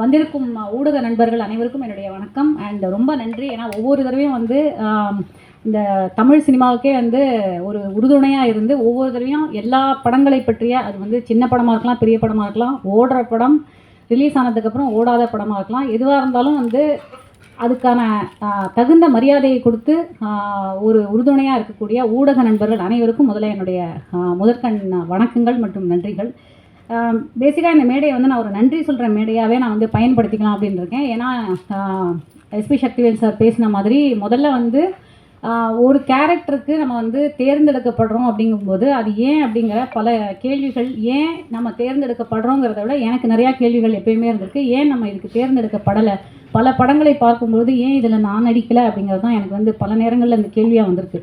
வந்திருக்கும் ஊடக நண்பர்கள் அனைவருக்கும் என்னுடைய வணக்கம். அண்ட் ரொம்ப நன்றி. ஏன்னா ஒவ்வொரு தடவையும் வந்து இந்த தமிழ் சினிமாவுக்கே வந்து ஒரு உறுதுணையாக இருந்து ஒவ்வொரு தடவையும் எல்லா படங்களை பற்றிய அது வந்து சின்ன படமாக இருக்கலாம் பெரிய படமாக இருக்கலாம் ஓடுற படம் ரிலீஸ் ஆனதுக்கப்புறம் ஓடாத படமாக இருக்கலாம். எதுவாக இருந்தாலும் வந்து அதுக்கான தகுந்த மரியாதையை கொடுத்து ஒரு உறுதுணையாக இருக்கக்கூடிய ஊடக நண்பர்கள் அனைவருக்கும் முதல்ல என்னுடைய முதற்கண் வணக்கங்கள் மற்றும் நன்றிகள். பேசிக்காக இந்த மேடையை வந்து நான் ஒரு நன்றி சொல்கிற மேடையாகவே நான் வந்து பயன்படுத்திக்கலாம் அப்படின்னு இருக்கேன் ஏன்னா எஸ்பி சக்திவேல் சார் பேசின மாதிரி முதல்ல வந்து ஒரு கேரக்டருக்கு நம்ம வந்து தேர்ந்தெடுக்கப்படுறோம் அப்படிங்கும்போது அது ஏன் அப்படிங்கிற பல கேள்விகள் ஏன் நம்ம தேர்ந்தெடுக்கப்படுறோங்கிறத விட எனக்கு நிறையா கேள்விகள் எப்பயுமே இருந்திருக்கு. ஏன் நம்ம இதுக்கு தேர்ந்தெடுக்கப்படலை? பல படங்களை பார்க்கும்போது ஏன் இதில் நான் நடிக்கலை அப்படிங்கிறது தான் எனக்கு வந்து பல நேரங்களில் இந்த கேள்வியாக வந்திருக்கு.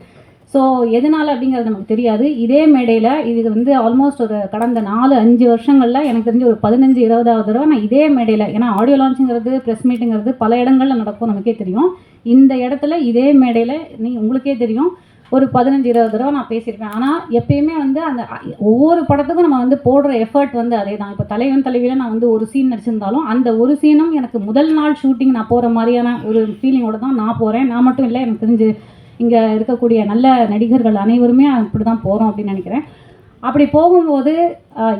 ஸோ எதனால் அப்படிங்கிறது நமக்கு தெரியாது. இதே மேடையில் இது வந்து ஆல்மோஸ்ட் ஒரு கடந்த நாலு அஞ்சு வருஷங்களில் எனக்கு தெரிஞ்சு ஒரு பதினஞ்சு இருபதாவது தடவை நான் இதே மேடையில் ஏன்னா ஆடியோ லான்ச்சுங்கிறது ப்ரெஸ் மீட்டுங்கிறது பல இடங்களில் நடக்கும் நமக்கே தெரியும். இந்த இடத்துல இதே மேடையில் நீ உங்களுக்கே தெரியும். ஒரு பதினஞ்சு இருபது தடவை நான் பேசியிருப்பேன். ஆனால் எப்பயுமே வந்து அந்த ஒவ்வொரு படத்துக்கும் நம்ம வந்து போடுற எஃபர்ட் வந்து அதே தான் இப்போ தலைவன் தலைவியில் நான் வந்து ஒரு சீன் நடிச்சிருந்தாலும் அந்த ஒரு சீனும் எனக்கு முதல் நாள் ஷூட்டிங் நான் போகிற மாதிரியான ஒரு ஃபீலிங்கோட தான் நான் போகிறேன் நான் மட்டும் இல்லை எனக்கு தெரிஞ்சு இங்கே இருக்கக்கூடிய நல்ல நடிகர்கள் அனைவருமே அப்படி தான் போகிறோம் அப்படின்னு நினைக்கிறேன். அப்படி போகும்போது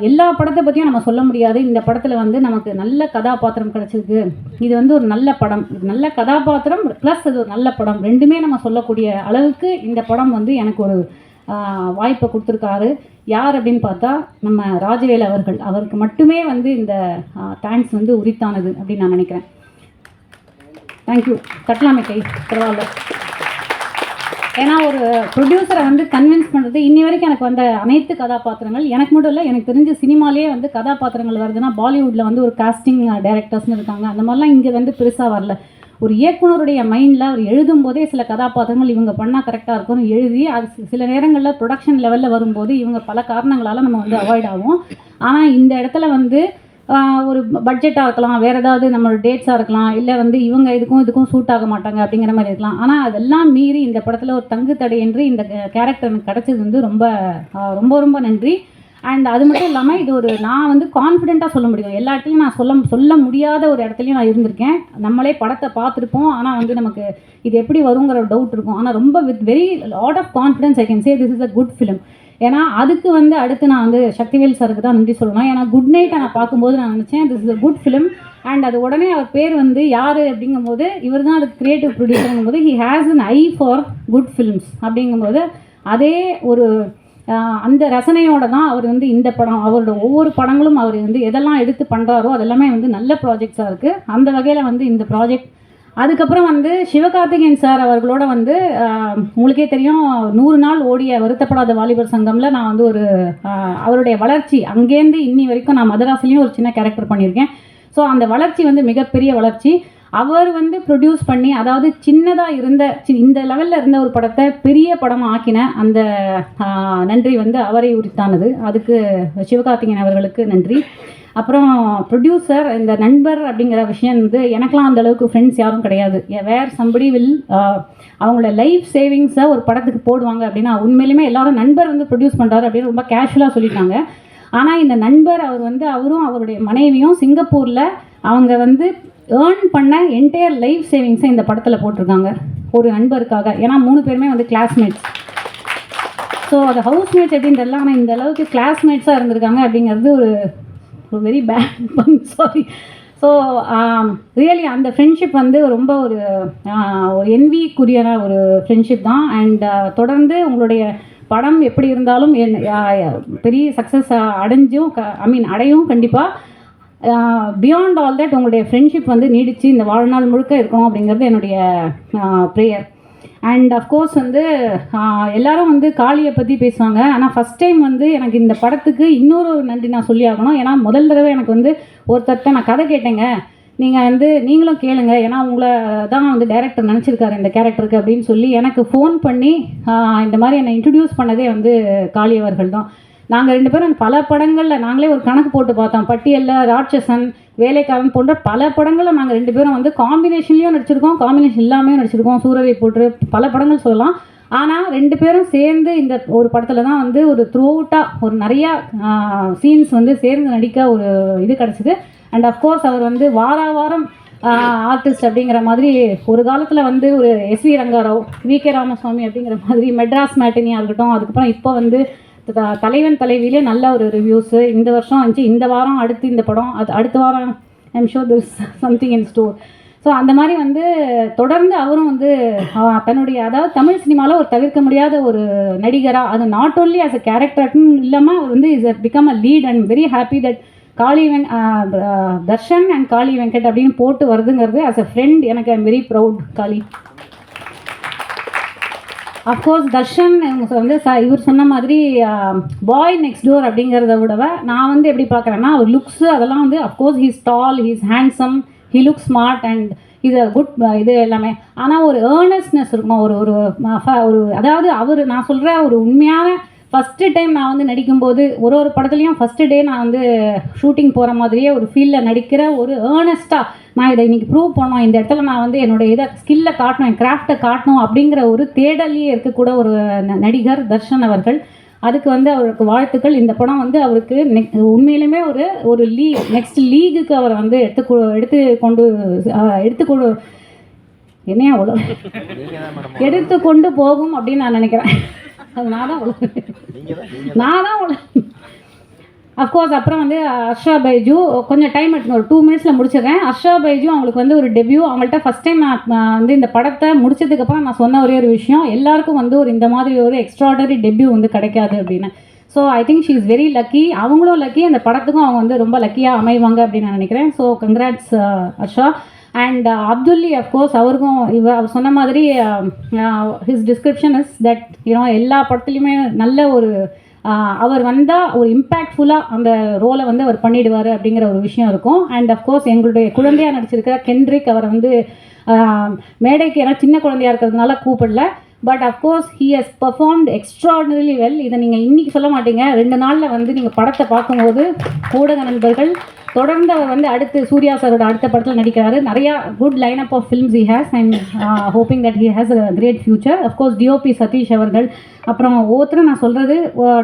எல்லா படத்தை பற்றியும் நம்ம சொல்ல முடியாது. இந்த படத்தில் வந்து நமக்கு நல்ல கதாபாத்திரம் கிடச்சிருக்கு. இது வந்து ஒரு நல்ல படம். இது நல்ல கதாபாத்திரம் ப்ளஸ் இது ஒரு நல்ல படம். ரெண்டுமே நம்ம சொல்லக்கூடிய அளவுக்கு இந்த படம் வந்து எனக்கு ஒரு வாய்ப்பை கொடுத்துருக்காரு. யார் அப்படின்னு பார்த்தா நம்ம ராஜவேல் அவர்கள். அவருக்கு மட்டுமே வந்து இந்த தேங்க்ஸ் வந்து உரித்தானது அப்படின்னு நான் நினைக்கிறேன். தேங்க்யூ தட்டலாமே கை. பரவாயில்ல. ஏன்னா ஒரு ப்ரொடியூசரை வந்து கன்வின்ஸ் பண்ணுறது இன்னி வரைக்கும் எனக்கு வந்த அனைத்து கதாபாத்திரங்கள். எனக்கு மட்டும் இல்லை எனக்கு தெரிஞ்ச சினிமாலேயே வந்து கதாபாத்திரங்கள் வருதுன்னா பாலிவுட்டில் வந்து ஒரு காஸ்டிங் டைரக்டர்ஸ்னு இருக்காங்க. அந்த மாதிரிலாம் இங்கே வந்து பெருசாக வரல. ஒரு இயக்குனருடைய மைண்டில் அவர் எழுதும் போதே சில கதாபாத்திரங்கள் இவங்க பண்ணால் கரெக்டாக இருக்கும்னு எழுதி அது சில நேரங்களில் ப்ரொடக்ஷன் லெவலில் வரும்போது இவங்க பல காரணங்களால் நம்ம வந்து அவாய்ட் ஆகும் ஆனால் இந்த இடத்துல வந்து ஒரு பட்ஜெட்டாக இருக்கலாம் வேறு ஏதாவது நம்ம டேட்ஸாக இருக்கலாம் இல்லை வந்து இவங்க இதுக்கும் இதுக்கும் சூட் ஆக மாட்டாங்க அப்படிங்கிற மாதிரி இருக்கலாம். ஆனால் அதெல்லாம் மீறி இந்த படத்தில் ஒரு தங்கு தடையின்றி இந்த கேரக்டர் எனக்கு கிடச்சது வந்து ரொம்ப ரொம்ப ரொம்ப நன்றி. அண்ட் அது மட்டும் இல்லாமல் இது ஒரு நான் வந்து கான்ஃபிடென்ட்டாக சொல்ல முடியும். எல்லா இடத்துலையும் நான் சொல்ல சொல்ல முடியாத ஒரு இடத்துலையும் நான் இருந்திருக்கேன். நம்மளே படத்தை பார்த்துருப்போம். ஆனால் வந்து நமக்கு இது எப்படி வருங்கிற டவுட் இருக்கும். ஆனால் ரொம்ப with very lot of confidence I can say this is a good film ஏன்னா அதுக்கு வந்து அடுத்து நான் வந்து சக்திவேல் சாருக்கு தான் நன்றி சொல்லணும். ஏன்னா குட் நைட்டை நான் பார்க்கும்போது நான் நினச்சேன் this is a good film and அது உடனே அவர் பேர் வந்து யார் அப்படிங்கும்போது இவர் தான் அதுக்கு ப்ரொடியூசருங்கும் போது he has an eye for good films அப்படிங்கும்போது அதே ஒரு அந்த ரசனையோட தான் அவர் வந்து இந்த படம் அவரோட ஒவ்வொரு படங்களும் அவர் வந்து எதெல்லாம் எடுத்து பண்ணுறாரோ அதெல்லாமே வந்து நல்ல ப்ராஜெக்ட்ஸாக இருக்குது அந்த வகையில் வந்து இந்த ப்ராஜெக்ட் அதுக்கப்புறம் வந்து சிவகார்த்திகேயன் சார் அவர்களோட வந்து உங்களுக்கே தெரியும் நூறு நாள் ஓடிய வருத்தப்படாத வாலிபர் சங்கமில் நான் வந்து ஒரு அவருடைய வளர்ச்சி அங்கேருந்து இன்னி வரைக்கும் நான் மதராசிலையும் ஒரு சின்ன கேரக்டர் பண்ணியிருக்கேன். ஸோ அந்த வளர்ச்சி வந்து மிகப்பெரிய வளர்ச்சி. அவர் வந்து ப்ரொடியூஸ் பண்ணி அதாவது சின்னதாக இருந்த சி- இந்த லெவலில் இருந்த ஒரு படத்தை பெரிய படமாக ஆக்கின அந்த நன்றி வந்து அவரை உரித்தானது. அதுக்கு சிவகார்த்திகேயன் அவர்களுக்கு நன்றி. அப்புறம் ப்ரொடியூசர் இந்த நண்பர் அப்படிங்கிற விஷயம் வந்து எனக்கெலாம் அந்த அளவுக்கு ஃப்ரெண்ட்ஸ் யாரும் கிடையாது. வேர் சம்படி வில் அவங்களோட லைஃப் சேவிங்ஸை ஒரு படத்துக்கு போடுவாங்க அப்படின்னா உண்மையிலுமே எல்லாரும் நண்பர் வந்து ப்ரொடியூஸ் பண்ணுறாரு அப்படின்னு ரொம்ப கேஷுவலாக சொல்லிட்டாங்க. ஆனால் இந்த நண்பர் அவர் வந்து அவரும் அவருடைய மனைவியும் சிங்கப்பூரில் அவங்க வந்து ஏர்ன் பண்ண என்டையர் லைஃப் சேவிங்ஸை இந்த படத்தில் போட்டிருக்காங்க. ஒரு நண்பருக்காக. ஏன்னா மூணு பேருமே வந்து கிளாஸ்மேட்ஸ் ஸோ அது ஹவுஸ்மேட்ஸ் எப்படின்னு தெரியல ஆனால் இந்த அளவுக்கு கிளாஸ்மேட்ஸாக இருந்திருக்காங்க அப்படிங்கிறது ஒரு ஒரு very bad sorry so really அந்த ஃப்ரெண்ட்ஷிப் வந்து ரொம்ப ஒரு uh, ஒரு என்விக்குரியன ஒரு ஃப்ரெண்ட்ஷிப் தான். அண்ட் uh, தொடர்ந்து உங்களுடைய படம் எப்படி இருந்தாலும் என்- uh, பெரிய சக்ஸஸ் அடைஞ்சும் ஐ மீன் அடையும் கண்டிப்பாக பியாண்ட் ஆல் தட் உங்களுடைய ஃப்ரெண்ட்ஷிப் வந்து நீடிச்சு இந்த வாழ்நாள் முழுக்க இருக்கணும் அப்படிங்கிறது என்னுடைய ப்ரேயர் அண்ட் அஃப்கோர்ஸ் வந்து எல்லாரும் வந்து காளியை பற்றி பேசுவாங்க. ஆனால் ஃபஸ்ட் டைம் வந்து எனக்கு இந்த படத்துக்கு இன்னொரு ஒரு நன்றி நான் சொல்லி ஆகணும். ஏன்னா முதல் தடவை எனக்கு வந்து ஒருத்தர்கிட்ட நான் கதை கேட்டேங்க. நீங்கள் வந்து நீங்களும் கேளுங்க. ஏன்னா உங்களை தான் வந்து டேரக்டர் நினச்சிருக்காரு இந்த கேரக்டருக்கு அப்படின்னு சொல்லி எனக்கு ஃபோன் பண்ணி இந்த மாதிரி என்னை இன்ட்ரடியூஸ் பண்ணதே வந்து காளியவர்கள் தான். நாங்கள் ரெண்டு பேரும் பல படங்களில் நாங்களே ஒரு கணக்கு போட்டு பார்த்தோம். பட்டியலில் ராட்சசன் வேலைக்காரன் போன்ற பல படங்களில் நாங்கள் ரெண்டு பேரும் வந்து காம்பினேஷன்லேயும் நடிச்சிருக்கோம். காம்பினேஷன் இல்லாமையும் நடிச்சிருக்கோம். சூரரை போட்டு பல படங்கள் சொல்லலாம். ஆனால் ரெண்டு பேரும் சேர்ந்து இந்த ஒரு படத்தில் தான் வந்து ஒரு த்ரூ அவுட்டாக ஒரு நிறையா சீன்ஸ் வந்து சேர்ந்து நடிக்க ஒரு இது கிடச்சிது. அண்ட் அஃப்கோர்ஸ் அவர் வந்து வார வாரம் ஆர்டிஸ்ட் அப்படிங்கிற மாதிரி ஒரு காலத்தில் வந்து ஒரு S V Rangarao V K Ramasamy அப்படிங்கிற மாதிரி மெட்ராஸ் மேட்டினியாக இருக்கட்டும் அதுக்கப்புறம் இப்போ வந்து தலைவன் தலைவியிலே நல்ல ஒரு ரிவ்யூஸு இந்த வருஷம் வந்துச்சு இந்த வாரம் அடுத்து இந்த படம் அது அடுத்த வாரம் I'm sure this something in store so அந்த மாதிரி வந்து தொடர்ந்து அவரும் வந்து தன்னுடைய அதாவது தமிழ் சினிமாவில் ஒரு தவிர்க்க முடியாத ஒரு நடிகராக அது நாட் ஓன்லி ஆஸ் அ கேரக்டர்னு இல்லாமல் அவர் வந்து is become a lead and very happy that Kaali வெங் தர்ஷன் அண்ட் காளி வெங்கட் அப்படின்னு போட்டு வருதுங்கிறது ஆஸ் அ ஃப்ரெண்ட் எனக்கு I'm very proud Kaali of course Darshan இவங்க வந்து ச இவர் சொன்ன மாதிரி பாய் நெக்ஸ்ட் டோர் அப்படிங்கிறத விடவ நான் வந்து எப்படி பார்க்குறேன்னா அவர் லுக்ஸு அதெல்லாம் வந்து of course he's tall he's handsome he look smart and இது குட் இது எல்லாமே. ஆனால் ஒரு ஏர்னஸ்னஸ் இருக்கும். ஒரு ஒரு ஒரு அதாவது அவர் நான் சொல்கிற ஒரு உண்மையான ஃபஸ்ட்டு டைம் நான் வந்து நடிக்கும்போது ஒரு ஒரு படத்துலையும் ஃபஸ்ட்டு டே நான் வந்து ஷூட்டிங் போகிற மாதிரியே ஒரு ஃபீல்டில் நடிக்கிற ஒரு ஏர்னஸ்ட்டாக நான் இதை இன்னைக்கு ப்ரூவ் பண்ணோம். இந்த இடத்துல நான் வந்து என்னுடைய இதை ஸ்கில்லை காட்டணும் என் கிராஃப்டை காட்டணும் அப்படிங்கிற ஒரு தேடலையே இருக்கக்கூட ஒரு நடிகர் தர்ஷன் அவர்கள். அதுக்கு வந்து அவருக்கு வாழ்த்துக்கள். இந்த படம் வந்து அவருக்கு நெக் உண்மையிலுமே ஒரு ஒரு லீக் நெக்ஸ்ட் லீகுக்கு அவர் வந்து எடுத்து எடுத்து கொண்டு எடுத்து கொண்டு என்னையா அவ்வளோ எடுத்து கொண்டு போகும் அப்படின்னு நான் நினைக்கிறேன். அது நான் தான் நான் தான் அஃப்கோர்ஸ் அப்புறம் வந்து ஹர்ஷா பைஜு கொஞ்சம் டைம் எடுத்து ஒரு டூ மினிட்ஸில் முடிச்சிடுறேன். ஹர்ஷா பைஜு அவங்களுக்கு வந்து ஒரு டெபியூ அவங்கள்ட்ட ஃபஸ்ட் டைம் நான் வந்து இந்த படத்தை முடிச்சதுக்கப்புறம் நான் சொன்ன ஒரே ஒரு விஷயம் எல்லாருக்கும் வந்து ஒரு இந்த மாதிரி ஒரு எக்ஸ்ட்ராடனரி டெபியூ வந்து கிடைக்காது அப்படின்னு. So I think she is very lucky அவங்களும் லக்கி அந்த படத்துக்கும் அவங்க வந்து ரொம்ப லக்கியாக அமைவாங்க அப்படின்னு நான் நினைக்கிறேன். So congrats Harsha and Abdulli of course அவருக்கும் இவ அவர் சொன்ன மாதிரி his description is that you know எல்லா படத்துலையுமே நல்ல ஒரு uh, அவர் வந்தால் ஒரு இம்பேக்ட்ஃபுல்லாக அந்த ரோலை வந்து அவர் பண்ணிடுவார் அப்படிங்கிற ஒரு விஷயம் இருக்கும். அண்ட் அஃப்கோர்ஸ் எங்களுடைய குழந்தையாக நடிச்சிருக்கிற கென்ட்ரிக் அவரை வந்து uh, மேடைக்கு ஏன்னா சின்ன குழந்தையாக இருக்கிறதுனால கூப்பிடல. But of course he has performed extraordinary well இதை நீங்கள் இன்றைக்கி சொல்ல மாட்டீங்க. ரெண்டு நாளில் வந்து நீங்கள் படத்தை பார்க்கும்போது ஊடக நண்பர்கள் தொடர்ந்து அவர் வந்து அடுத்து சூர்யா சாரோட அடுத்த படத்தில் நடிக்கிறாரு. நிறையா good line up of films he has and hoping that he has a great future of course DOP Sathish அவர்கள் அப்புறம் ஒவ்வொருத்தரும் நான் சொல்கிறது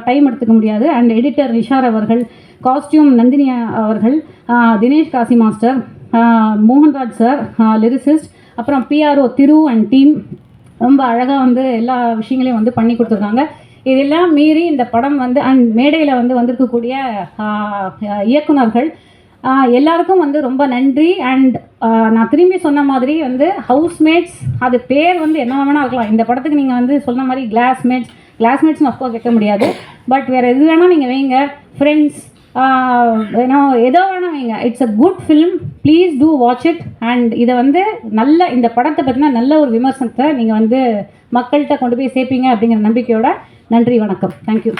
டைம் எடுத்துக்க முடியாது. அண்ட் எடிட்டர் நிஷார் அவர்கள் காஸ்டியூம் நந்தினி அவர்கள் Dinesh Kasi master Mohanraj sir lyricist அப்புறம் பிஆர்ஓ திரு அண்ட் டீம் ரொம்ப அழகாக வந்து எல்லா விஷயங்களையும் வந்து பண்ணி கொடுத்துருக்காங்க. இதெல்லாம் மீறி இந்த படம் வந்து அண்ட் மேடையில் வந்து வந்திருக்கக்கூடிய இயக்குநர்கள் இயக்குனர்கள் எல்லாருக்கும் வந்து ரொம்ப நன்றி. அண்ட் நான் திரும்பி சொன்ன மாதிரி வந்து ஹவுஸ்மேட்ஸ் அது பேர் வந்து என்ன வேணா இருக்கலாம். இந்த படத்துக்கு நீங்கள் வந்து சொன்ன மாதிரி கிளாஸ்மேட்ஸ் கிளாஸ்மேட்ஸ்னு அஃப்கோர்ஸ் வைக்க முடியாது. பட் வேறு எது வேணால் நீங்கள் வைங்க. ஃப்ரெண்ட்ஸ் ஏன்னா ஏதோ வேணால் வைங்க. It's a good film please to watch it and இதை வந்து நல்ல இந்த படத்தை பற்றின நல்ல ஒரு விமர்சனத்தை நீங்கள் வந்து மக்கள்கிட்ட கொண்டு போய் சேர்ப்பீங்க அப்படிங்கிற நம்பிக்கையோட நன்றி வணக்கம். தேங்க்யூ